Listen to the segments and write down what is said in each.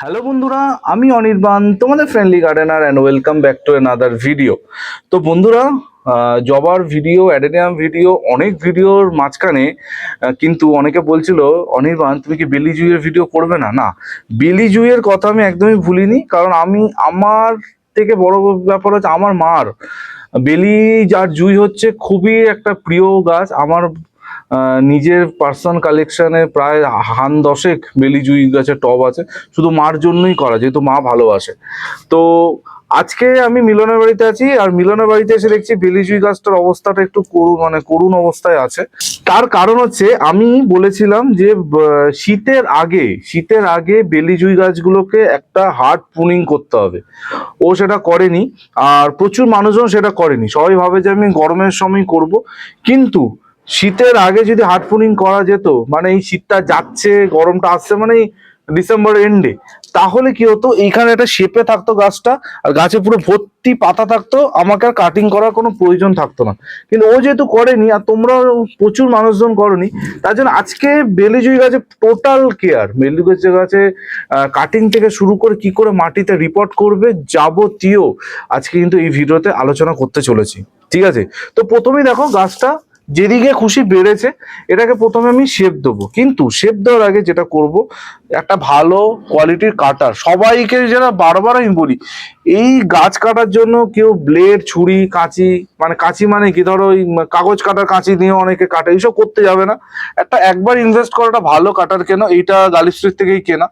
Hello বন্ধুরা, আমি অনির্বাণ, তোমাদের friendly gardener and welcome back to another video তো বন্ধুরা জবার ভিডিও অ্যাডেনিয়াম ভিডিও অনেক ভিডিওর মাঝখানে কিন্তু অনেকে বলছিল, অনির্বাণ, তুমি কি বেলি জুইয়ের ভিডিও করবে না? না বেলি জুইয়ের কথা আমি একদমই ভুলিনি, কারণ আমি, আমার থেকে বড় ব্যাপার হচ্ছে, আমার মার বেলি যার জুই হচ্ছে, খুবই একটা প্রিয় গাছ, আমার নিজের পার্সোনাল কালেকশনে প্রায় হান দশেক বেলি জুই গাছের টব আছে। শুধু মার জন্যই করা, যেহেতু মা ভালোবাসে। তো আজকে আমি মিলনের বাড়িতে আছি, আর মিলনের বাড়িতে এসে দেখছি বেলিজুই গাছটার অবস্থাটা একটু করুণ মানে করুণ অবস্থায় আছে। তার কারণ হচ্ছে, আমি বলেছিলাম যে শীতের আগে শীতের আগে বেলিজুই গাছগুলোকে একটা হার্ড পুনিং করতে হবে। ও সেটা করেনি, আর প্রচুর মানুষজন সেটা করেনি। সবাই ভাবে যে আমি গরমের সময় করব, কিন্তু শীতের আগে যদি হার্ড পুনিং করা যেত মানে এই শীতটা যাচ্ছে, গরমটা আসছে মানে ডিসেম্বর এন্ডে তাহলে কি হতো? এইখানে একটা শেপে থাকতো গাছটা, আর গাছে পুরো ভর্তি পাতা থাকতো, আমাকে আর কাটিং করার কোনো প্রয়োজন থাকতো না। কিন্তু ও যেহেতু করেনি, আর তোমরা প্রচুর মানুষজন করনি, তার জন্য আজকে বেলিজুই গাছে টোটাল কেয়ার বেলিজুই গাছে কাটিং থেকে শুরু করে কি করে মাটিতে রিপোর্ট করবে যাবতীয়, আজকে কিন্তু এই ভিডিওতে আলোচনা করতে চলেছি। ঠিক আছে? তো প্রথমেই দেখো গাছটা যেদিকে খুশি বেড়েছে, এটাকে প্রথমে আমি শেপ দেবো। কিন্তু শেপ দেওয়ার আগে যেটা করব, একটা ভালো কোয়ালিটির কাটার সবাইকে যেটা বারবার আমি বলি, এই গাছ কাটার জন্য কেউ ব্লেড ছুরি, কাঁচি মানে কাঁচি মানে কি? ধরো ওই কাগজ কাটার কাঁচি নিয়ে অনেকে কাটে, এইসব করতে যাবে না। একটা একবার ইনভেস্ট করাটা ভালো কাটার কেন? এইটা গালি স্ট্রিট থেকেই কেনা।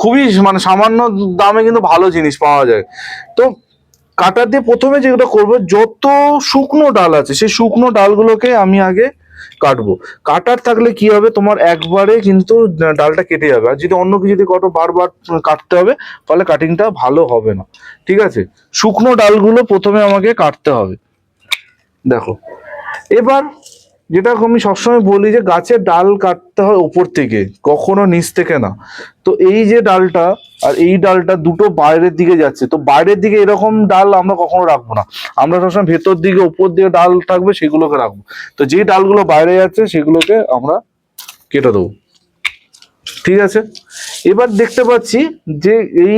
খুবই মানে সামান্য দামে কিন্তু ভালো জিনিস পাওয়া যায়। তো কাটার দিয়ে প্রথমে যেটা করব, যত শুকনো ডাল আছে, সেই শুকনো ডালগুলোকে আমি আগে কাটবো। কাটার থাকলে কি হবে? তোমার একবারে কিন্তু ডালটা কেটে যাবে। আর যদি অন্য কিছু যদি কত বারবার কাটতে হবে, তাহলে কাটিংটা ভালো হবে না। ঠিক আছে? শুকনো ডালগুলো প্রথমে আমাকে কাটতে হবে। দেখো। এবার যেটা আমি সবসময় বলি যে গাছের ডাল কাটতে হয় ওপর থেকে, কখনো নিচ থেকে না। তো এই যে ডালটা আর এই ডালটা দুটো বাইরের দিকে যাচ্ছে, তো বাইরের দিকে এরকম ডাল আমরা কখনো রাখব না। আমরা সবসময় ভেতর দিকে ওপর দিকে ডাল থাকবে সেগুলোকে রাখব। তো যে ডালগুলো বাইরে যাচ্ছে সেগুলোকে আমরা কেটে দেবো। ঠিক আছে? এবার দেখতে পাচ্ছি যে এই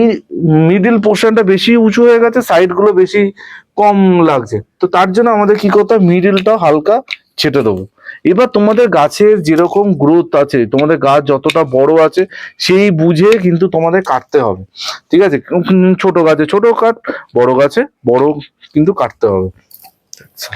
মিডিল পোর্শনটা বেশি উঁচু হয়ে গেছে সাইডগুলো বেশি কম লাগছে। তো তার জন্য আমাদের কি করতে হবে মিডিলটা হালকা ছেটে দেবো। এবার তোমাদের গাছের যেরকম গ্রোথ আছে, তোমাদের গাছ যতটা বড় আছে, সেই বুঝে কিন্তু তোমাদের কাটতে হবে। ঠিক আছে? ছোট গাছে ছোট কাট, বড় গাছে বড় কিন্তু কাটতে হবে। আচ্ছা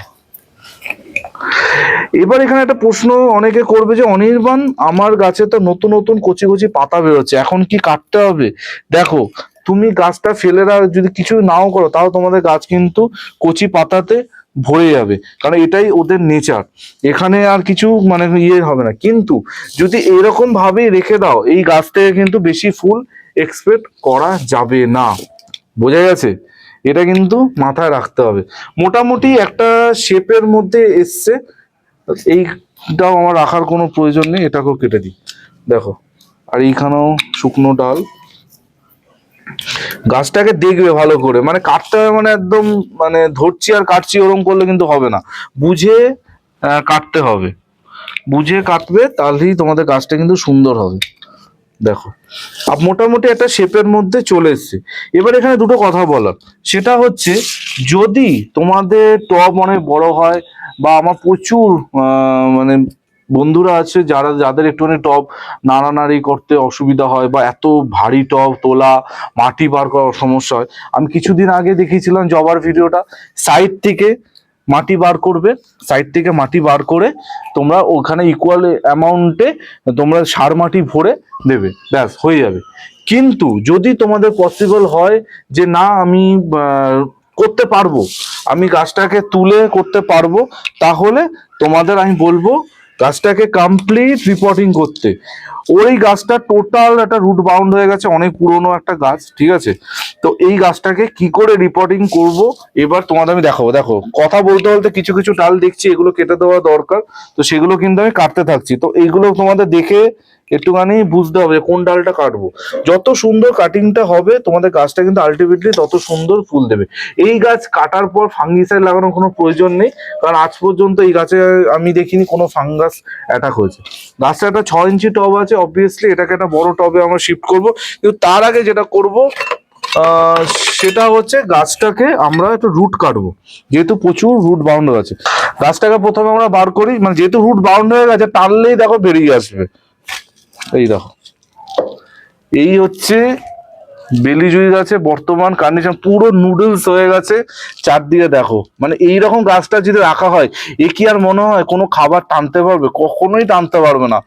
এবার এখানে একটা প্রশ্ন অনেকে করবে যে, অনির্বাণ, আমার গাছে তো নতুন নতুন কচি কচি পাতা বেরোচ্ছে, এখন কি কাটতে হবে? দেখো, তুমি গাছটা ফেলে যদি কিছু নাও করো, তাও তোমাদের গাছ কিন্তু কচি পাতাতে ভরে যাবে। কারণ এটাই ওদের নেচার এখানে আর কিছু মানে ইয়ে হবে না। কিন্তু যদি এরকম ভাবে রেখে দাও, এই গাছ থেকে কিন্তু বেশি ফুল এক্সপেক্ট করা যাবে না। বোঝা গেছে? এটা কিন্তু মাথায় রাখতে হবে। মোটামুটি একটা শেপের মধ্যে এসছে। এইটাও আমার রাখার কোনো প্রয়োজন নেই। এটাকেও কেটে দিই। দেখো। আর এইখানেও শুকনো ডাল। গাছটাকে দেখবে ভালো করে। মানে কাটতে হবে মানে একদম মানে ধরছি আর কাটছি ওরকম করলে কিন্তু হবে না। বুঝে কাটতে হবে। বুঝে কাটবে, তাহলেই তোমাদের গাছটা কিন্তু সুন্দর হবে। দেখো আর মোটামুটি একটা শেপের মধ্যে চলে এসছে। এবার এখানে দুটো কথা বলার। সেটা হচ্ছে, যদি তোমাদের টব অনেক বড় হয় বা আমার প্রচুর মানে বন্ধুরা আছে যারা, যাদের একটুখানি টব নাড়ানাড়ি করতে অসুবিধা হয় বা এত ভারী টব তোলা, মাটি বার করার সমস্যা হয়, আমি কিছুদিন আগে দেখিয়েছিলাম জবার ভিডিওটা সাইড থেকে মাটি বার করবে সাইড থেকে মাটি বার করে তোমরা ওখানে ইকুয়াল অ্যামাউন্টে তোমরা সার মাটি ভরে দেবে, ব্যাস, হয়ে যাবে। কিন্তু যদি তোমাদের পসিবল হয় যে না, আমি করতে পারব, আমি গাছটাকে তুলে করতে পারব, তাহলে তোমাদের আমি বলব গাছটাকে কমপ্লিট রিপোর্টিং করতে। ওই গাছটা টোটাল একটা রুট বাউন্ড হয়ে গেছে, অনেক পুরনো একটা গাছ, ঠিক আছে? তো এই গাছটাকে কি করে রিপোর্টিং করব? এবার তোমাদের আমি দেখাবো। দেখো, কথা বলতে বলতে কিছু কিছু ডাল দেখছি, এগুলো কেটে দেওয়া দরকার, তো সেগুলো কিন্তু আমি কাটতে থাকছি। তো এইগুলো তোমাদের দেখে একটুখানি বুঝতে হবে কোন ডালটা কাটবো। যত সুন্দর কাটিংটা হবে, তোমাদের গাছটা কিন্তু আলটিমেটলি তত সুন্দর ফুল দেবে। এই গাছ কাটার পর ফাঙ্গিসাইড লাগানোর কোনো প্রয়োজন নেই, কারণ আজ পর্যন্ত এই গাছে আমি দেখিনি কোনো ফাঙ্গাস অ্যাটাক হয়েছে। গাছটা একটা ছ ইঞ্চি টব আছে অবভিয়াসলি এটাকে একটা বড় টবে আমরা শিফট করব। কিন্তু তার আগে যেটা করব সেটা হচ্ছে গাছটাকে আমরা একটু রুট কাটবো। যেহেতু প্রচুর রুট বাউন্ড আছে। গাছটাকে প্রথমে আমরা বার করি মানে যেহেতু রুট বাউন্ড হয়ে গেছে, টানলেই দেখো বেরিয়ে আসবে। এই দেখো। এই হচ্ছে বেলি জুই গাছে বর্তমান কন্ডিশন পুরো নুডলস হয়ে গেছে। চারদিকে দেখো মানে এই রকম গাছটা যদি রাখা হয়, এ কি আর মনে হয় কোনো খাবার টানতে পারবে? কখনোই টানতে পারবে না।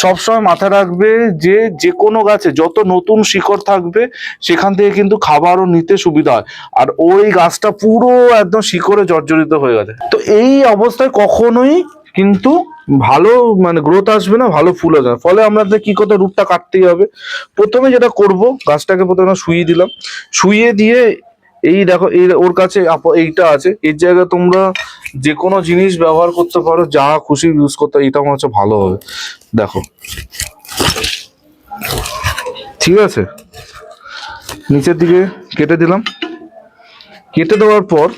সবসময় মাথায় রাখবে যে যে কোনো গাছে যত নতুন শিকড় থাকবে, সেখান থেকে কিন্তু খাবারও নিতে সুবিধা হয়। আর ওই গাছটা পুরো একদম শিকড়ে জর্জরিত হয়ে গেছে। তো এই অবস্থায় কখনোই কিন্তু ভালো মানে গ্রোথ আসবে না, ভালো ফুল আসবে না। ফলে আমাদের কি করতে রুটটা কাটতেই হবে। প্রথমে যেটা করব, গাছটাকে প্রথমে শুইয়ে দিলাম। শুইয়ে দিয়ে এই দেখো, এই ওর কাছে এইটা আছে। এর জায়গায় তোমরা যে কোনো জিনিস ব্যবহার করতে পারো, যা খুশি ইউজ করতে এটা আমার হচ্ছে ভালো হবে। দেখো। ঠিক আছে? নিচের দিকে কেটে দিলাম। কেটে দেওয়ার পর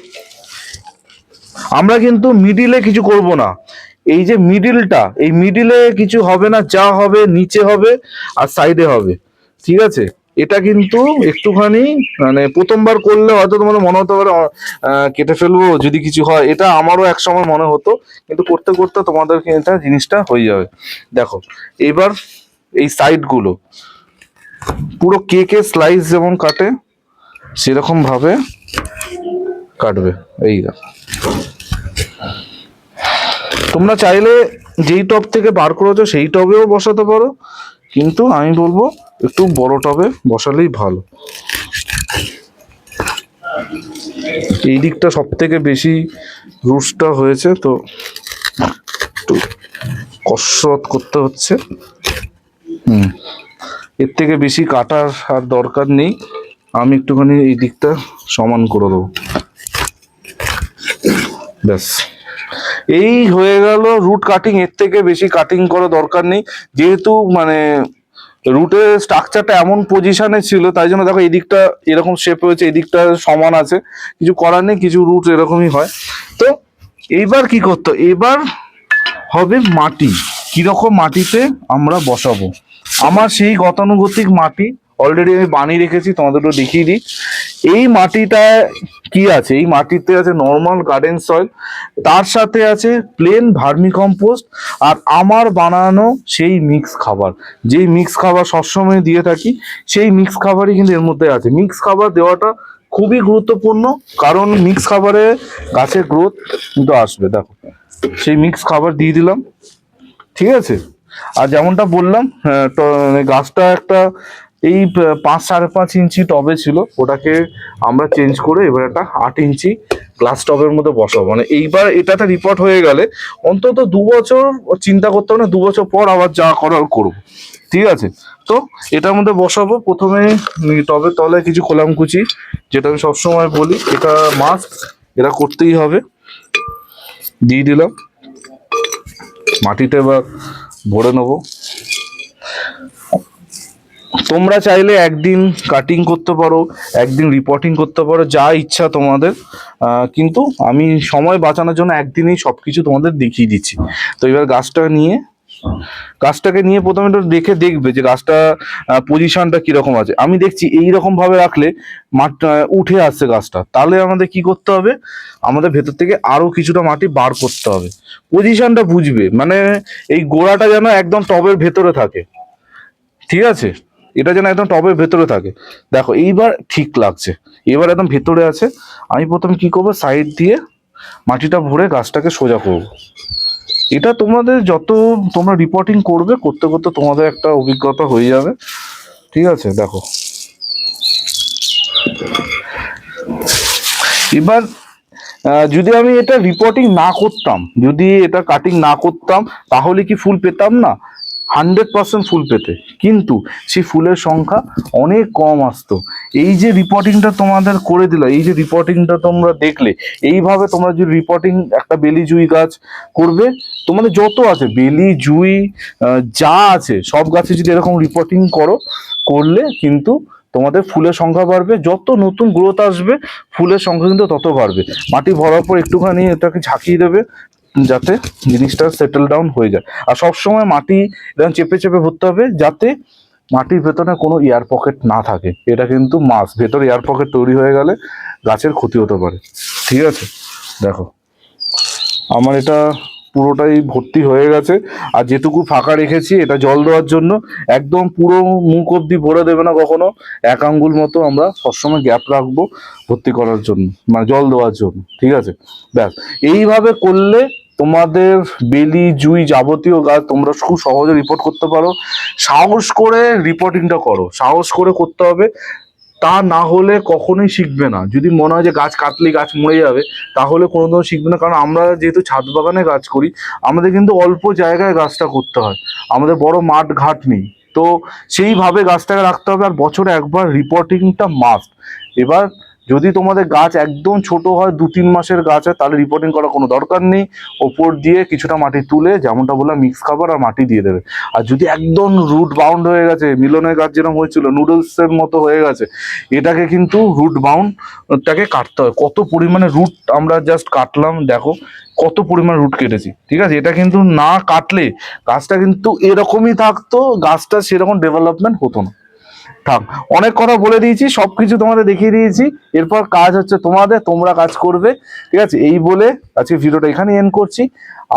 আমরা কিন্তু মিডিলে কিছু করব না। এই যে মিডিলটা এই মিডিলে কিছু হবে না, যা হবে নিচে হবে আর সাইডে হবে, ঠিক আছে? এটা কিন্তু একটুখানি মানে প্রথমবার করলে হয়তো তোমার মনে হতে পারে কেটে ফেলব, যদি কিছু হয়, এটা আমারও এক সময় মনে হতো, কিন্তু করতে করতে তোমাদের এটা জিনিসটা হয়ে যাবে। দেখো, এবার এই সাইডগুলো পুরো কেকে স্লাইস যেমন কাটে সেরকম ভাবে কাটবে, এই দেখো। তোমরা চাইলে যেই টব থেকে বার করেছ সেই টবেও বসাতে পারো। কিন্তু আমি বলব, একটু বড় টবে বসালেই ভালো। এই দিকটা সব থেকে বেশি রুটসটা হয়েছে, তো একটু কসরত করতে হচ্ছে। হুম। এর থেকে বেশি কাটার আর দরকার নেই। আমি একটুখানি এই দিকটা সমান করে দেবো। ব্যাস। এই হয়ে গেল রুট কাটিং এর থেকে বেশি কাটিং করা দরকার নেই। যেহেতু মানে রুটের স্ট্রাকচারটা এমন পজিশনে ছিল, তাই জন্য দেখো এই দিকটা এরকম শেপ হয়েছে এই দিকটা সমান আছে। কিছু করার নেই, কিছু রুট এরকমই হয়। তো এইবার কি করতো এবার হবে মাটি। কীরকম মাটিতে আমরা বসাবো? আমার সেই গতানুগতিক মাটি অলরেডি আমি বানিয়ে রেখেছি, তোমাদের একটু দেখিয়ে দিই। এই মাটিটা কি আছে? এই মাটিতে আছে নর্মাল গার্ডেন সয়েল তার সাথে আছে প্লেন ভার্মি কম্পোস্ট আর আমার বানানো সেই মিক্স খাবার। যেই মিক্স খাবার সবসময় দিয়ে থাকি, সেই মিক্স খাবারই কিন্তু এর মধ্যে আছে। মিক্স খাবার দেওয়াটা খুবই গুরুত্বপূর্ণ, কারণ মিক্স খাবারে গাছের গ্রোথ কিন্তু আসবে, দেখো। সেই মিক্স খাবার দিয়ে দিলাম, ঠিক আছে? আর যেমনটা বললাম গাছটা একটা এই পাঁচ সাড়ে পাঁচ ইঞ্চি টবে ছিল। ওটাকে আমরা চেঞ্জ করে এবার একটা আট ইঞ্চি গ্লাস টবের মধ্যে বসাবো। মানে এইবার এটাতে রিপোর্ট হয়ে গেলে অন্তত দু বছর চিন্তা করতে হবে না, দু বছর পর আবার যা করার করব। ঠিক আছে? তো এটার মধ্যে বসাবো। প্রথমে টবের তলায় কিছু কোলামকুচি যেটা আমি সবসময় বলি। এটা মাস্ক এটা করতেই হবে। দিয়ে দিলাম। মাটিতে এবার ভরে নেব। তোমরা চাইলে একদিন কাটিং করতে পারো, একদিন রিপোর্টিং করতে পারো, যা ইচ্ছা তোমাদের। কিন্তু আমি সময় বাঁচানোর জন্য একদিনই সব কিছু তোমাদের দেখিয়ে দিচ্ছি। তো এবার গাছটা নিয়ে, গাছটাকে নিয়ে প্রথমে একটু দেখে দেখবে যে গাছটা পজিশনটা কীরকম আছে। আমি দেখছি এই রকম ভাবে রাখলে মাঠ উঠে আসছে গাছটা। তাহলে আমাদের কি করতে হবে? আমাদের ভেতর থেকে আরও কিছুটা মাটি বার করতে হবে। পজিশনটা বুঝবে মানে এই গোড়াটা যেন একদম টবের ভেতরে থাকে। ঠিক আছে? এটা যেন একদম টবের ভেতরে থাকে। দেখো, এইবার ঠিক লাগছে। এবার একদম ভেতরে আছে। আমি প্রথম কি করব? সাইড দিয়ে মাটিটা ভরে গাছটাকে সোজা করব। এটা তোমাদের যত তোমরা রিপোর্টিং করবে, করতে করতে তোমাদের একটা অভিজ্ঞতা হয়ে যাবে। ঠিক আছে, দেখো। এবার যদি আমি এটা রিপোর্টিং না করতাম, যদি এটা কাটিং না করতাম, তাহলে কি ফুল পেতাম না? হান্ড্রেড পার্সেন্ট ফুল পেতে। কিন্তু সেই ফুলের সংখ্যা অনেক কম আসতো। এই যে রিপোর্টিংটা তোমাদের করে দিল, এই যে রিপোর্টিংটা তোমরা দেখলে, এইভাবে তোমরা যদি রিপোর্টিং একটা বেলি জুই গাছ করবে, তোমাদের যত আছে, বেলি জুই যা আছে, সব গাছে যদি এরকম রিপোর্টিং করো, করলে কিন্তু তোমাদের ফুলের সংখ্যা বাড়বে, যত নতুন গ্রোথ আসবে, ফুলের সংখ্যা কিন্তু তত বাড়বে। মাটি ভরার পর একটুখানি এটাকে ঝাঁকিয়ে দেবে যাতে জিনিসটা সেটেল ডাউন হয়ে যায়। আর সবসময় মাটি এরকম চেপে চেপে ভরতে হবে যাতে মাটির ভেতরে কোনো এয়ার পকেট না থাকে। এটা কিন্তু মাস ভেতরে এয়ার পকেট তৈরি হয়ে গেলে গাছের ক্ষতি হতে পারে। ঠিক আছে? দেখো। আমার এটা পুরোটাই ভর্তি হয়ে গেছে। আর যেটুকু ফাঁকা রেখেছি, এটা জল দেওয়ার জন্য একদম পুরো মুখ অব্দি ভরে দেবে না কখনো। এক আঙ্গুল মতো আমরা সবসময় গ্যাপ রাখব ভর্তি করার জন্য মানে জল দেওয়ার জন্য। ঠিক আছে? ব্যাস। এইভাবে করলে তোমাদের বেলি, জুই যাবতীয় গাছ তোমরা খুব সহজে রিপোর্ট করতে পারো। সাহস করে রিপোর্টিংটা করো। সাহস করে করতে হবে। তা না হলে কখনোই শিখবে না। যদি মনে হয় যে গাছ কাটলে গাছ মরে যাবে, তাহলে কোনোদিনও শিখবে না। কারণ আমরা যেহেতু ছাদ বাগানে গাছ করি, আমাদের কিন্তু অল্প জায়গায় গাছটা করতে হয়। আমাদের বড় মাঠ ঘাট নেই। তো সেইভাবে গাছটাকে রাখতে হবে। আর বছরে একবার রিপোর্টিংটা মাস্ট এবার যদি তোমাদের গাছ একদম ছোট হয় দু তিন মাসের গাছ হয়, তাহলে রিপোর্টিং করার কোনো দরকার নেই। ওপর দিয়ে কিছুটা মাটি তুলে, যেমনটা বললাম মিক্স খাবার আর মাটি দিয়ে দেবে। আর যদি একদম রুট বাউন্ড হয়ে গেছে, মিলনের গাছ যেরকম হয়েছিল নুডলসের মতো হয়ে গেছে, এটাকে কিন্তু রুট বাউন্ডটাকে কাটতে হয় কত পরিমাণে রুট আমরা জাস্ট কাটলাম, দেখো, কত পরিমাণ রুট কেটেছি, ঠিক আছে? এটা কিন্তু না কাটলে গাছটা কিন্তু এরকমই থাকতো, গাছটা সেরকম ডেভেলপমেন্ট হতো না। থাক অনেক কথা বলে দিয়েছি, সবকিছু তোমাদের দেখিয়ে দিয়েছি। এরপর কাজ হচ্ছে তোমাদের, তোমরা কাজ করবে। ঠিক আছে? এই বলে আজকে ভিডিওটা এখানে এন্ড করছি।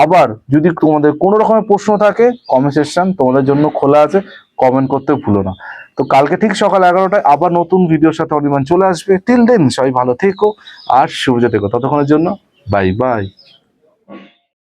আবার যদি তোমাদের কোনো রকমের প্রশ্ন থাকে কমেন্ট সেকশন তোমাদের জন্য খোলা আছে কমেন্ট করতে ভুলো না। তো কালকে ঠিক সকাল এগারোটায় আবার নতুন ভিডিওর সাথে অনিমান চলে আসবে। টিল দেন সবাই ভালো থেকো আর শুভ থেকো ততক্ষণের জন্য বাই বাই